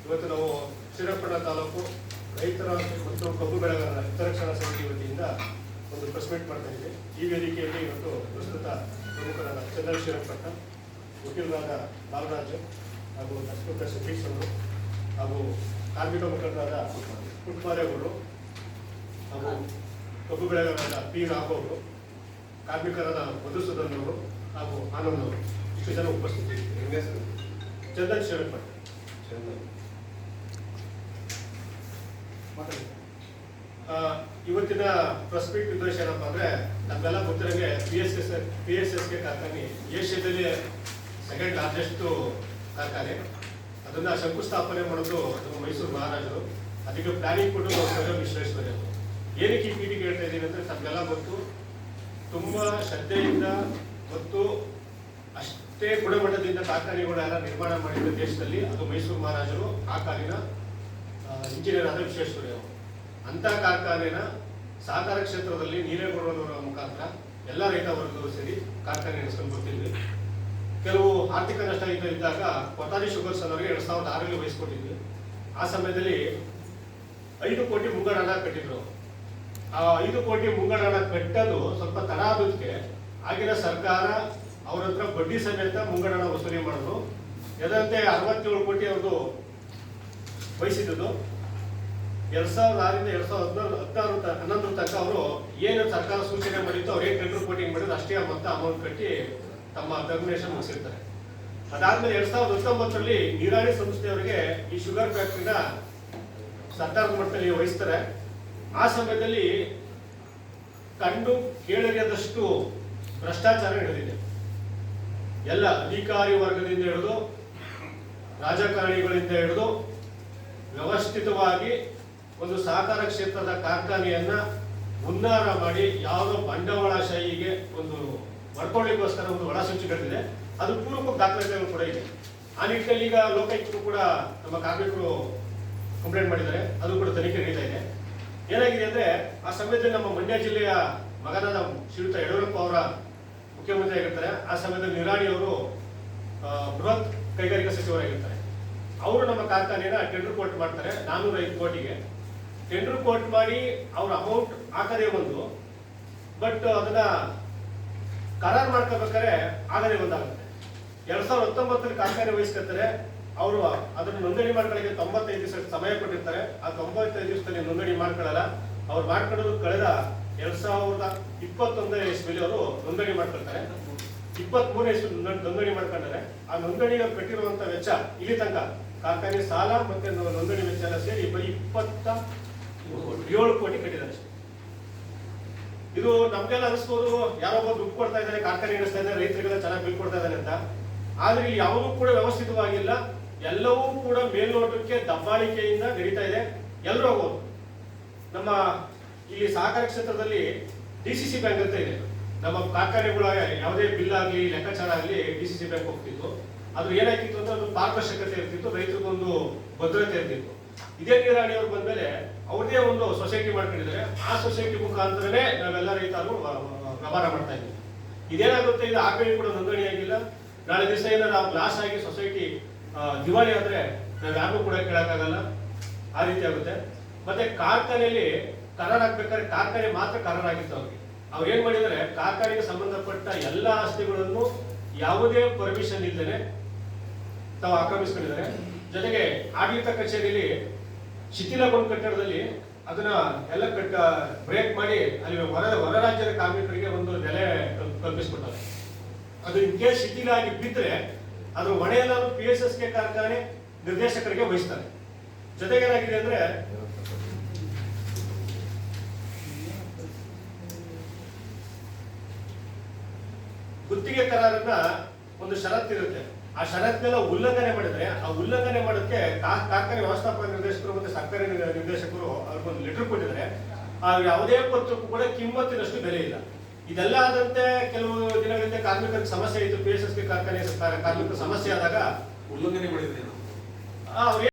ಇವತ್ತು ನಾವು ಶ್ರೀರಂಗಪಟ್ಟಣ ತಾಲೂಕು ರೈತರ ಮತ್ತು ಕಬ್ಬು ಬೆಳೆಗಾರರ ಹಿತರಕ್ಷಣಾ ಸಮಿತಿ ವತಿಯಿಂದ ಒಂದು ಪ್ರೆಸ್ ಮಾಡ್ತಾ ಇದ್ದೀವಿ ಈ ವೇದಿಕೆಯಲ್ಲಿ ಇವತ್ತು ಪ್ರಸ್ತುತ ಪ್ರಮುಖರಾದ ಚಂದ್ರ ಶ್ರೀರಂಗಪಟ್ಟಣ ವಕೀಲರಾದ ಬಾಲರಾಜು ಹಾಗೂ ನರಸಿಂಹ ಸತೀಶ್ ಅವರು ಹಾಗೂ ಕಾರ್ಮಿಕ ಮುಖಂಡರಾದ ಪುಟ್ಮಾರೇಗೌಡರು ಹಾಗೂ ಕಬ್ಬು ಬೆಳೆಗಾರರಾದ ಪಿ ರಾಘವ್ ಅವರು ಕಾರ್ಮಿಕರಾದ ಮಧುಸೂದನ್ ಅವರು ಹಾಗೂ ಆನಂದ್ ಅವರು. ಇಷ್ಟು ಜನ ಉಪಸ್ಥಿತಿ ಚಂದನ್ ಶ್ರೀರಂಗಪಟ್ಟಣ ಚಂದನ್. ಇವತ್ತಿನ ಪ್ರೆಸ್ ಮೀಟ್ ಉದ್ದೇಶ ಏನಪ್ಪ ಅಂದ್ರೆ ನಮ್ಗೆಲ್ಲ ಗೊತ್ತಿರಂಗೆ P S S P S S K ಕಾರ್ಖಾನೆ ಏಷ್ಯಾದಲ್ಲಿ ಸೆಕೆಂಡ್ ಲಾರ್ಜೆಸ್ಟ್ ಕಾರ್ಖಾನೆ ಅದನ್ನ ಶಂಕುಸ್ಥಾಪನೆ ಮಾಡೋದು ನಮ್ಮ ಮೈಸೂರು ಮಹಾರಾಜರು. ಅದಕ್ಕೆ ಪ್ಲಾನಿಂಗ್ ಕೊಟ್ಟು ನಾವು ಸ್ವಯಂ ಏನಕ್ಕೆ ಈ ಪೀಠಿಗೆ ಹೇಳ್ತಾ ಇದ್ದೀನಿ ಅಂದ್ರೆ ತಮ್ಗೆಲ್ಲ ಗೊತ್ತು. ತುಂಬಾ ಶ್ರದ್ಧೆಯಿಂದ ಮತ್ತು ಅಷ್ಟೇ ಗುಣಮಟ್ಟದಿಂದ ಕಾರ್ಖಾನೆಗಳೆಲ್ಲ ನಿರ್ಮಾಣ ಮಾಡಿದ ದೇಶದಲ್ಲಿ ಅದು ಮೈಸೂರು ಮಹಾರಾಜರು, ಆ ಕಾಲಿನ ಇಂಜಿನಿಯರ್ ಆದ ವಿಶ್ವೇಶ್ವರಯ್ಯ ಅವರು ಅಂತ ಕಾರ್ಖಾನೆನ ಸಹಕಾರ ಕ್ಷೇತ್ರದಲ್ಲಿ ನೀರೇಗೌಡರವರ ಮುಖಾಂತರ ಎಲ್ಲ ರೈತ ವರ್ಗದವರು ಸೇರಿ ಕಾರ್ಖಾನೆ ನಡೆಸ್ಕೊಂಡು ಬರ್ತಿದ್ವಿ. ಕೆಲವು ಆರ್ಥಿಕ ನಷ್ಟ ಇದ್ದ- ಇದ್ದಾಗ ಕೊತಾರಿ ಶುಗರ್ಸ್ ಅನ್ನೋರಿಗೆ ಎರಡ್ ಸಾವಿರದ ಆರಲ್ಲಿ ವಹಿಸ್ಕೊಟ್ಟಿದ್ವಿ. ಆ ಸಮಯದಲ್ಲಿ ಐದು ಕೋಟಿ ಮುಂಗಡ ಹಣ ಕಟ್ಟಿದ್ರು. ಆ ಐದು ಕೋಟಿ ಮುಂಗಡ ಹಣ ಕಟ್ಟಲು ಸ್ವಲ್ಪ ತಡ ಆದಕ್ಕೆ ಆಗಿನ ಸರ್ಕಾರ ಅವ್ರ ಹತ್ರ ಬಡ್ಡಿ ಸಮೇತ ಮುಂಗಡ ಹಣ ವಸೂಲಿ ಮಾಡಿದ್ರು. ಎದಂತೆ ಅರವತ್ತೇಳು ಕೋಟಿ ಅವ್ರದ್ದು ವಹಿಸಿದ್ದು ಎರಡ್ ಸಾವಿರದ ಆರಿಂದ ಎರಡ್ ಸಾವಿರದ ಹದಿನಾರು ಹದಿನಾರು ಹನ್ನೊಂದರ ತನಕ ಅವರು ಏನು ಸರ್ಕಾರ ಸೂಚನೆ ಮಾಡಿತ್ತು ಅವ್ರು ಏನು ಕೋಟಿಂಗ್ ಮಾಡಿದ್ರು ಅಷ್ಟೇ ಮೊತ್ತ ಅಮೌಂಟ್ ಕಟ್ಟಿ ತಮ್ಮ ಟರ್ಮಿನೇಷನ್ ಮುಗಿಸಿರ್ತಾರೆ. ಅದಾದ್ಮೇಲೆ ಎರಡ್ ಸಾವಿರದ ಹತ್ತೊಂಬತ್ತರಲ್ಲಿ ನೀರಾಣಿ ಸಂಸ್ಥೆಯವರಿಗೆ ಈ ಶುಗರ್ ಫ್ಯಾಕ್ಟ್ರಿನ ಸರ್ಕಾರದ ಮಟ್ಟದಲ್ಲಿ ವಹಿಸ್ತಾರೆ. ಆ ಸಮಯದಲ್ಲಿ ಕಂಡು ಕೇಳರಿಯದಷ್ಟು ಭ್ರಷ್ಟಾಚಾರ ನಡೆದಿದೆ. ಎಲ್ಲ ಅಧಿಕಾರಿ ವರ್ಗದಿಂದ ಹಿಡಿದು ರಾಜಕಾರಣಿಗಳಿಂದ ಹಿಡಿದು ವ್ಯವಸ್ಥಿತವಾಗಿ ಒಂದು ಸಹಕಾರ ಕ್ಷೇತ್ರದ ಕಾರ್ಖಾನೆಯನ್ನ ಉನ್ನಾರ ಮಾಡಿ, ಯಾವುದೋ ಬಂಡವಾಳಶಾಹಿಗೆ ಒಂದು ಮಾಡ್ಕೊಳ್ಳಿಕ್ಕೋಸ್ಕರ ಒಂದು ಒಳಸಂಚುಗಳಿದೆ ಅದು ಪೂರ್ವಕ ದಾಖಲಾತಿಗಳು ಕೂಡ ಇದೆ. ಆ ನಿಟ್ಟಿನಲ್ಲಿ ಈಗ ಲೋಕಾಯುಕ್ತರು ಕೂಡ ನಮ್ಮ ಕಾರ್ಮಿಕರು ಕಂಪ್ಲೇಂಟ್ ಮಾಡಿದ್ದಾರೆ. ಅದು ಕೂಡ ತನಿಖೆ ನಡೀತಾ ಇದೆ. ಏನಾಗಿದೆ ಅಂದ್ರೆ, ಆ ಸಮಯದಲ್ಲಿ ನಮ್ಮ ಮಂಡ್ಯ ಜಿಲ್ಲೆಯ ಮಗನಾದ ಶ್ರೀಯುತ ಯಡಿಯೂರಪ್ಪ ಅವರ ಮುಖ್ಯಮಂತ್ರಿ ಆಗಿರ್ತಾರೆ. ಆ ಸಮಯದಲ್ಲಿ ನಿರಾಣಿ ಅವರು ಬೃಹತ್ ಕೈಗಾರಿಕಾ ಸಚಿವರಾಗಿರ್ತಾರೆ. ಅವರು ನಮ್ಮ ಕಾರ್ಖಾನೆನ ಟೆಂಡರ್ ಕೋಟ್ ಮಾಡ್ತಾರೆ. ನಾನೂರ ಐದು ಕೋಟಿಗೆ. ಟೆಂಡರ್ ಕೋಟ್ ಮಾಡಿ ಅವ್ರ ಅಮೌಂಟ್ ಹಾಕದೇ ಬಂದು ಬಟ್ ಅದನ್ನ ಕರಾರ್ ಮಾಡ್ಕೋಬೇಕಾದ್ರೆ ಆಗಲೇ ಒಂದಾಗುತ್ತೆ ಎರಡ್ ಸಾವಿರದ ಹತ್ತೊಂಬತ್ತರಲ್ಲಿ ಕಾರ್ಖಾನೆ ವಹಿಸ್ಕೊತಾರೆ ಅವರು ಅದನ್ನು ನೋಂದಣಿ ಮಾಡ್ಕೊಳ್ಳೋಕೆ ತೊಂಬತ್ತೈದು ದಿವಸ ಸಮಯ ಕೊಟ್ಟಿರ್ತಾರೆ. ಆ ತೊಂಬತ್ತೈದು ದಿವಸದಲ್ಲಿ ನೋಂದಣಿ ಮಾಡ್ಕೊಳ್ಳಲ್ಲ. ಅವ್ರು ಮಾಡ್ಕೊಳ್ಳೋದು ಕಳೆದ ಎರಡ್ ಸಾವಿರದ ಇಪ್ಪತ್ತೊಂದನೇ ಇಸ್ವಿಲಿ ಅವರು ನೋಂದಣಿ ಮಾಡ್ಕೊಳ್ತಾರೆ. ಇಪ್ಪತ್ತ್ ಮೂರನೇ ನೋಂದಣಿ ಮಾಡ್ಕೊಂಡಾರೆ ಆ ನೋಂದಣಿಗೆ ಕಟ್ಟಿರುವಂತ ವೆಚ್ಚ ಇಲ್ಲಿ ತನಕ ಕಾರ್ಖಾನೆ ಸಾಲ ಮತ್ತೆ ನೋಂದಣಿ ವೆಚ್ಚ ಎಲ್ಲ ಸೇರಿ ಬರೀ ಇಪ್ಪತ್ತ ಏಳು ಕೋಟಿ ಕಟ್ಟಿದ್ದಾರೆ ಅಷ್ಟೇ. ಇದು ನಮ್ಗೆಲ್ಲ ಅನಿಸ್ಬೋದು ಯಾರೊಬ್ಬ ದುಡ್ಡು ಕೊಡ್ತಾ ಇದ್ದಾರೆ, ಕಾರ್ಖಾನೆ ನಡೆಸ್ತಾ ಇದ್ದಾರೆ, ರೈತರಿಗೆಲ್ಲ ಚೆನ್ನಾಗಿ ಬಿಲ್ ಕೊಡ್ತಾ ಇದ್ದಾರೆ ಅಂತ. ಆದ್ರೆ ಇಲ್ಲಿ ಯಾವುದೂ ಕೂಡ ವ್ಯವಸ್ಥಿತವಾಗಿಲ್ಲ. ಎಲ್ಲವೂ ಕೂಡ ಮೇಲ್ನೋಟಕ್ಕೆ ದಬ್ಬಾಳಿಕೆಯಿಂದ ನಡೀತಾ ಇದೆ. ಎಲ್ಲರೂ ಹೋಗ್ಬೋದು. ನಮ್ಮ ಇಲ್ಲಿ ಸಹಕಾರ ಕ್ಷೇತ್ರದಲ್ಲಿ ಡಿ ಸಿ ಸಿ ಬ್ಯಾಂಕ್ ಅಂತ ಇದೆ. ನಮ್ಮ ಕಾರ್ಖಾನೆಗಳ ಯಾವುದೇ ಬಿಲ್ ಆಗಲಿ, ಲೆಕ್ಕಾಚಾರ ಆಗಲಿ ಡಿ ಸಿ ಸಿ ಬ್ಯಾಂಕ್ ಹೋಗ್ತಿತ್ತು. ಅದು ಏನಾಗ್ತಿತ್ತು ಅಂದ್ರೆ ಅದು ಪಾರದರ್ಶಕತೆ ಇರ್ತಿತ್ತು, ರೈತರಿಗೊಂದು ಭದ್ರತೆ ಇರ್ತಿತ್ತು. ಇದೇ ನೀರಾಣಿ ಅವ್ರು ಬಂದ್ಮೇಲೆ ಅವ್ರದೇ ಒಂದು ಸೊಸೈಟಿ ಮಾಡ್ಕೊಂಡಿದ್ದಾರೆ. ಆ ಸೊಸೈಟಿ ಮುಖಾಂತರನೇ ನಾವೆಲ್ಲ ರೈತರು ವ್ಯವಹಾರ ಮಾಡ್ತಾ ಇದ್ದೀವಿ. ಇದೇನಾಗುತ್ತೆ? ಇದು ಆಕಳಿ ಕೂಡ ನೋಂದಣಿ ಆಗಿಲ್ಲ. ನಾಳೆ ದಿವಸ ಏನಾದ್ರು ಲಾಸ್ ಆಗಿ ಸೊಸೈಟಿ ದಿವಾಳಿ ಆದ್ರೆ ನಾವು ಯಾರಿಗೂ ಕೂಡ ಕೇಳಕ್ಕಾಗಲ್ಲ. ಆ ರೀತಿ ಆಗುತ್ತೆ. ಮತ್ತೆ ಕಾರ್ಖಾನೆಯಲ್ಲಿ ಕರಾರ್ ಹಾಕ್ಬೇಕಾದ್ರೆ ಕಾರ್ಖಾನೆ ಮಾತ್ರ ಕರಾರ್ ಆಗಿತ್ತು ಅವ್ರಿಗೆ. ಅವ್ರು ಏನ್ ಮಾಡಿದ್ದಾರೆ? ಕಾರ್ಖಾನೆಗೆ ಸಂಬಂಧಪಟ್ಟ ಎಲ್ಲ ಆಸ್ತಿಗಳನ್ನು ಯಾವುದೇ ಪರ್ಮಿಷನ್ ಇಲ್ಲದೆ ತಾವು ಆಕ್ರಮಿಸ್ಕೊಂಡಿದ್ದಾರೆ. ಜೊತೆಗೆ ಆಡಳಿತ ಕಚೇರಿಯಲ್ಲಿ ಶಿಥಿಲಗೊಂಡ ಕಟ್ಟಡದಲ್ಲಿ ಅದನ್ನ ಎಲ್ಲ ಕಟ್ಟ ಬ್ರೇಕ್ ಮಾಡಿ ಅಲ್ಲಿ ಹೊರ ಹೊರ ರಾಜ್ಯದ ಕಾರ್ಮಿಕರಿಗೆ ಒಂದು ನೆಲೆ ಕಲ್- ಕಲ್ಪಿಸ್ಕೊಟ್ಟಾರೆ ಅದು ಇನ್ ಕೇಸ್ ಶಿಥಿಲ ಆಗಿ ಬಿದ್ದರೆ ಅದ್ರ ಹೊಣೆಯೆಲ್ಲ ಪಿ ಎಸ್ ಎಸ್ ಕೆ ಕಾರ್ಖಾನೆ ನಿರ್ದೇಶಕರಿಗೆ ವಹಿಸ್ತಾರೆ. ಜೊತೆಗೆ ಏನಾಗಿದೆ ಅಂದ್ರೆ ಗುತ್ತಿಗೆ ಕರಾರನ್ನ ಒಂದು ಷರತ್ತಿರುತ್ತೆ. ಆ ಷರತ್ನೆಲ್ಲ ಉಲ್ಲಂಘನೆ ಮಾಡಿದ್ರೆ ಆ ಉಲ್ಲಂಘನೆ ಮಾಡೋಕ್ಕೆ ಕಾರ್ಖಾನೆ ವ್ಯವಸ್ಥಾಪಕ ನಿರ್ದೇಶಕರು ಮತ್ತೆ ಸರ್ಕಾರಿ ನಿರ್- ನಿರ್ದೇಶಕರು ಅವ್ರಿಗೊಂದು ಲೆಟರ್ ಕೊಟ್ಟಿದ್ದಾರೆ. ಆ ಯಾವುದೇ ಪತ್ರಕ್ಕೂ ಕೂಡ ಕಿಮ್ಮತ್ತಿನಷ್ಟು ಬೆಲೆ ಇಲ್ಲ. ಇದೆಲ್ಲ ಆದಂತೆ ಕೆಲವು ದಿನಗಳಿಂದ ಕಾರ್ಮಿಕರಿಗೆ ಸಮಸ್ಯೆ ಇತ್ತು. ಪಿ ಎಸ್ ಎಸ್ ಕೆ ಕಾರ್ಖಾನೆ ಕಾರ್ಮಿಕ ಕಾರ್ಮಿಕರ ಸಮಸ್ಯೆ ಆದಾಗ ಉಲ್ಲಂಘನೆ ಮಾಡಿದ್ರೆ